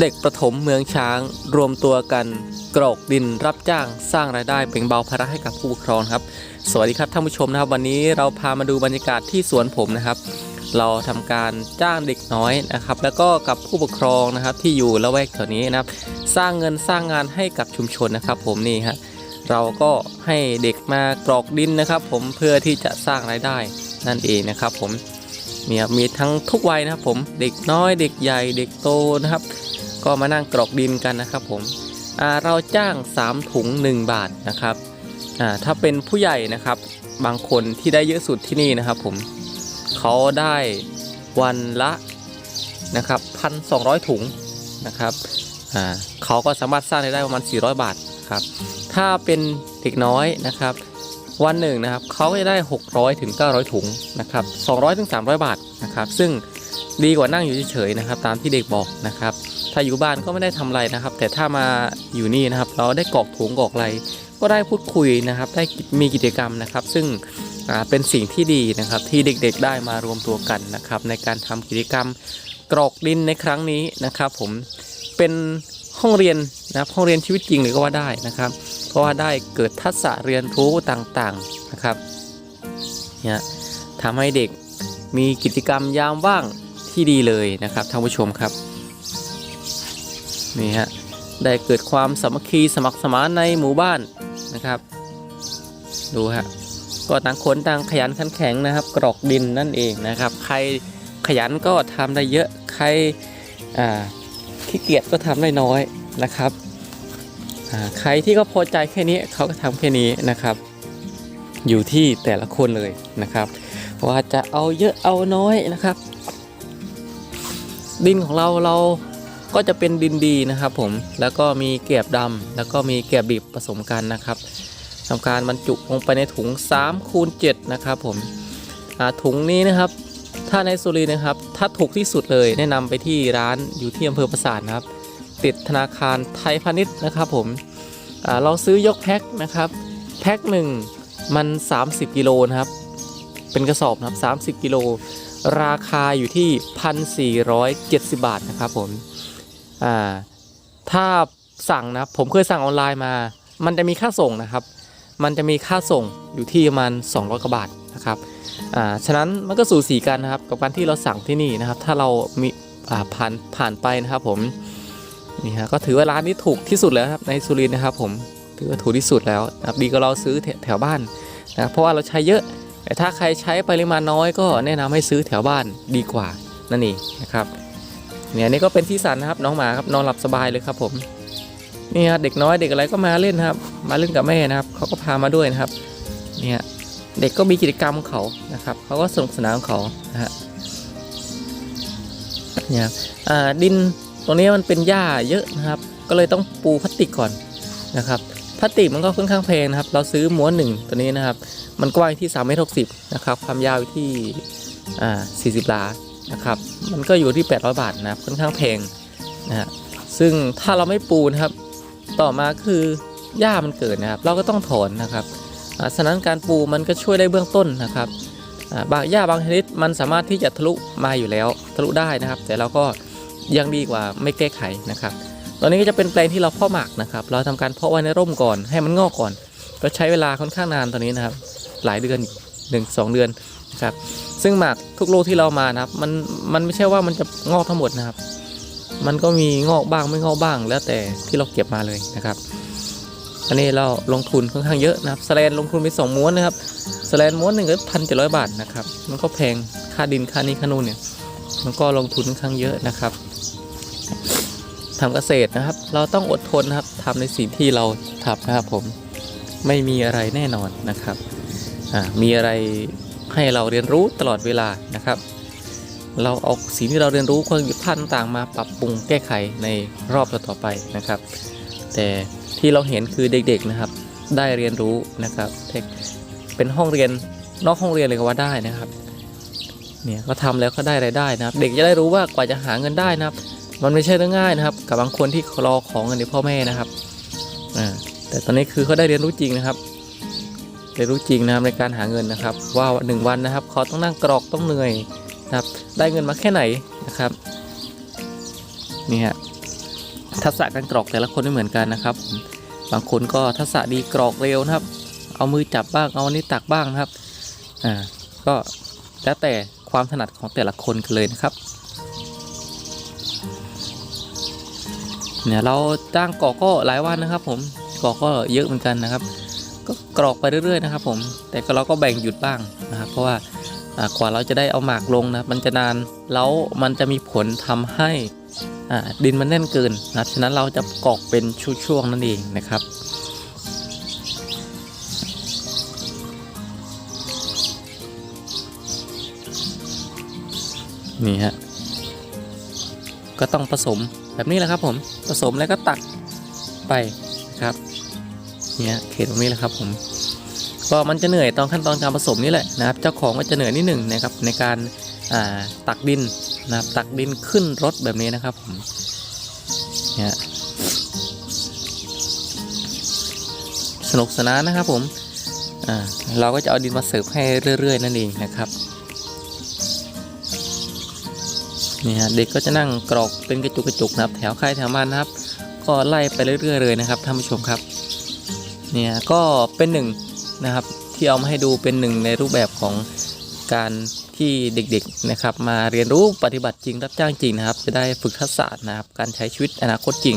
เด็กประถมเมืองช้าง รวมตัวกันกรอกดินรับจ้างสร้างรายได้แบ่งเบาภาระให้กับผู้ปกครองครับ สวัสดีครับท่านผู้ชมนะครับ วันนี้เราพามาดูบรรยากาศที่สวนผมนะครับ เราทำการจ้างเด็กน้อยนะครับ แล้วก็กับผู้ปกครองนะครับที่อยู่ละแวกแถวนี้นะครับ สร้างเงินสร้างงานให้กับชุมชนนะครับ ผมนี่ฮะเราก็ให้เด็กมากรอกดินนะครับ ผมเพื่อที่จะสร้างรายได้นั่นเองนะครับ ผมเนี่ยมีทั้งทุกวัยนะครับผมเด็กน้อยเด็กใหญ่เด็กโตนะครับ ก็มานั่งกรอกดินกันนะครับผมเราจ้าง 3 ถุง 1 บาทนะครับถ้าเป็นผู้ใหญ่นะครับบางคนที่ได้เยอะสุดที่นี่นะครับผมเขาได้วันละนะครับพันสองถุงนะครับเขาก็สามารถสร้างรายได้ประมาณ 400 บาทครับถ้าเป็นเด็กน้อยนะครับวันหนึ่งนะครับเขาจะได้ 600ถึง900 ถุงนะครับ200ถึง300 บาทนะครับซึ่งดีกว่านั่งอยู่เฉยๆนะครับตามที่เด็กบอกนะครับ ถ้าอยู่บ้านก็ไม่ได้ทำอะไรนะครับ แต่ถ้ามาอยู่นี่นะครับ เราได้กรอกถุงกรอกอะไร ก็ได้พูดคุยนะครับ ได้มีกิจกรรมนะครับ ซึ่งเป็นสิ่งที่ดีนะครับที่เด็กๆได้มารวมตัวกันนะครับ ในการทำกิจกรรมกรอกดินในครั้งนี้นะครับ ผมเป็นห้องเรียนนะครับห้องเรียนชีวิตจริงเลยก็ว่าได้นะครับ เพราะว่าได้เกิดทักษะเรียนรู้ต่างๆนะครับเนี่ยทำให้เด็กมีกิจกรรมยามว่างที่ดีเลยนะครับท่านผู้ชมครับ นี่ฮะได้เกิดความสามัคคีสมัครสมานในหมู่บ้านนะครับ ดูฮะก็ต่างคนต่างขยันขันแข็งนะครับ กรอกดินนั่นเองนะครับ ใครขยันก็ทำได้เยอะใครอ่าขี้เกียจก็ทำได้น้อยนะครับอ่าใครที่ก็พอใจแค่นี้เขาก็ทำแค่นี้นะครับ อยู่ที่แต่ละคนเลยนะครับ ว่าจะเอาเยอะเอาน้อยนะครับ ดินของเราเรา ก็จะเป็นดินดีนะครับผมแล้วก็มีแกบดำแล้วก็มีแกบบีบผสมกันนะครับทำการบรรจุลงไปในถุง3คูณ7นะครับผมอ่าถุงนี้นะครับ ถ้าในสุรินนะครับ ถ้าถูกที่สุดเลยแนะนำไปที่ร้านอยู่ที่อำเภอปราสาทนะครับ ติดธนาคารไทยพาณิชย์นะครับผมอ่าเราซื้อยกแพ็คนะครับแพ็คหนึ่งมัน 30 กิโลนะครับ เป็นกระสอบนะครับ 30 กิโล ราคาอยู่ที่ 1,470 บาทนะครับผม อ่าถ้าสั่งนะผมเคยสั่งออนไลน์มา มันจะมีค่าส่งนะครับ มันจะมีค่าส่งอยู่ที่ประมาณ200กว่าบาทนะครับอ่าฉะนั้นมันก็สูสีกันนะครับ กับการที่เราสั่งที่นี่นะครับ ถ้าเรามีอ่าผ่านผ่านไปนะครับผมนี่ฮะก็ถือว่าร้านนี้ถูกที่สุดแล้วครับในสุรินทร์นะครับ ผมถือว่าถูกที่สุดแล้วนะครับดีกว่าเราซื้อแถวบ้านนะครับเพราะว่าเราใช้เยอะ แต่ถ้าใครใช้ปริมาณน้อยก็แนะนำให้ซื้อแถวบ้านดีกว่านั่นเองนะครับ เนี่ยนี่ก็เป็นที่สันนะครับน้องหมาครับนอนหลับสบายเลยครับ ผมนี่ฮะเด็กน้อยเด็กอะไรก็มาเล่นครับ มาเล่นกับแม่นะครับเขาก็พามาด้วยนะครับ เนี่ยเด็กก็มีกิจกรรมของเขานะครับเขาก็สนุกสนานของเขานะฮะเนี่ยอ่าดินตรงนี้มันเป็นหญ้าเยอะนะครับ ก็เลยต้องปูพลาสติกก่อนนะครับพลาสติกมันก็ค่อนข้างแพงนะครับ เราซื้อม้วนหนึ่งตัวนี้นะครับ มันกว้างที่3เมตร60นะครับความยาวที่อ่า40ลา นะครับ มันก็อยู่ที่ 800 บาทนะครับค่อนข้างแพงนะฮะซึ่งถ้าเราไม่ปูนะครับ ต่อมาคือหญ้ามันเกิดนะครับ เราก็ต้องถอนนะครับฉะนั้นการปูมันก็ช่วยได้เบื้องต้นนะครับบางหญ้าบางชนิดมันสามารถที่จะทะลุมาอยู่แล้วทะลุได้นะครับ แต่เราก็ยังดีกว่าไม่แก้ไขนะครับ ตอนนี้ก็จะเป็นแปลงที่เราเพาะหมักนะครับ เราทำการเพาะไว้ในร่มก่อนให้มันงอกก่อนก็ใช้เวลาค่อนข้างนานตอนนี้นะครับ หลายเดือนหนึ่งสองเดือน นะครับซึ่งหมากทุกลูกที่เรามานะครับมันมันไม่ใช่ว่ามันจะงอกทั้งหมดนะครับ มันก็มีงอกบ้างไม่งอกบ้าง แล้วแต่ที่เราเก็บมาเลยนะครับ อันนี้เราลงทุนค่อนข้างเยอะนะครับสแลนลงทุนไปสองม้วนนะครับสแลนม้วนหนึ่งก็พันเจ็ดร้อยบาทนะครับ มันก็แพงค่าดินค่านี้ค่านู่นเนี่ยมันก็ลงทุนค่อนข้างเยอะนะครับทำเกษตรนะครับ เราต้องอดทนนะครับทำในสิ่งที่เราทำนะครับผมไม่มีอะไรแน่นอนนะครับมีอะไร ให้เราเรียนรู้ตลอดเวลานะครับ เราเอาสิ่งที่เราเรียนรู้ความผิดพลาดต่างๆมาปรับปรุงแก้ไขในรอบต่อๆไปนะครับ แต่ที่เราเห็นคือเด็กๆนะครับ ได้เรียนรู้นะครับเป็นห้องเรียนนอกห้องเรียนเลยก็ว่าได้นะครับเนี่ยก็ทำแล้วก็ได้รายได้นะครับ เด็กจะได้รู้ว่ากว่าจะหาเงินได้นะครับ มันไม่ใช่เรื่องง่ายนะครับ กับบางคนที่รอของเงินจากพ่อแม่นะครับอ่าแต่ตอนนี้คือเขาได้เรียนรู้จริงนะครับ เรียนรู้จริงนะครับในการหาเงินนะครับ ว่าหนึ่งวันนะครับเขาต้องนั่งกรอกต้องเหนื่อยนะครับ ได้เงินมาแค่ไหนนะครับนี่ฮะทักษะการกรอกแต่ละคนไม่เหมือนกันนะครับ บางคนก็ทักษะดีกรอกเร็วนะครับ เอามือจับบ้างเอาอันนี้ตักบ้างนะครับอ่าก็แล้วแต่ความถนัดของแต่ละคนกันเลยนะครับเนี่ยเราจ้างกรอกก็หลายวันนะครับ ผมกรอกก็เยอะเหมือนกันนะครับ ก็กรอกไปเรื่อยๆนะครับผมแต่ก็เราก็แบ่งหยุดบ้างนะครับ เพราะว่ากว่าเราจะได้เอาหมากลงนะมันจะนานแล้วมันจะมีผลทำให้ดินมันแน่นเกินนะฉะนั้นเราจะกรอกเป็นช่วงๆนั่นเองนะครับนี่ฮะก็ต้องผสมแบบนี้แหละครับผมผสมแล้วก็ตักไปนะครับ เนี่ยเขตตรงนี้แหละครับผมก็มันจะเหนื่อยตอนขั้นตอนการผสมนี่แหละนะครับ เจ้าของก็จะเหนื่อยนิดหนึ่งนะครับในการอ่าตักดินนะครับตักดินขึ้นรถแบบนี้นะครับผมเนี่ยสนุกสนานนะครับผมอ่าเราก็จะเอาดินมาเสิร์ฟให้เรื่อย ๆ นั่นเองนะครับนี่ฮะเด็กก็จะนั่งกรอกเป็นกระจุกกระจุกนะครับ แถวใครแถวมันนะครับ ก็ไล่ไปเรื่อยๆเลยนะครับท่านผู้ชมครับ เนี่ยก็เป็นหนึ่งนะครับที่เอามาให้ดูเป็นหนึ่งในรูปแบบของการที่เด็กๆนะครับ มาเรียนรู้ปฏิบัติจริงรับจ้างจริงนะครับ จะได้ฝึกทักษะนะครับการใช้ชีวิตอนาคตจริง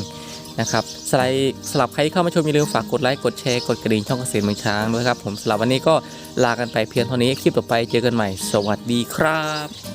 นะครับสไลด์สำหรับใครที่เข้ามาชมอย่าลืมฝากกดไลค์กดแชร์กดกระดิ่งช่องเกษตรเมืองช้างด้วยครับผมสำหรับวันนี้ก็ลากันไปเพียงเท่านี้คลิปต่อไปเจอกันใหม่ สวัสดีครับ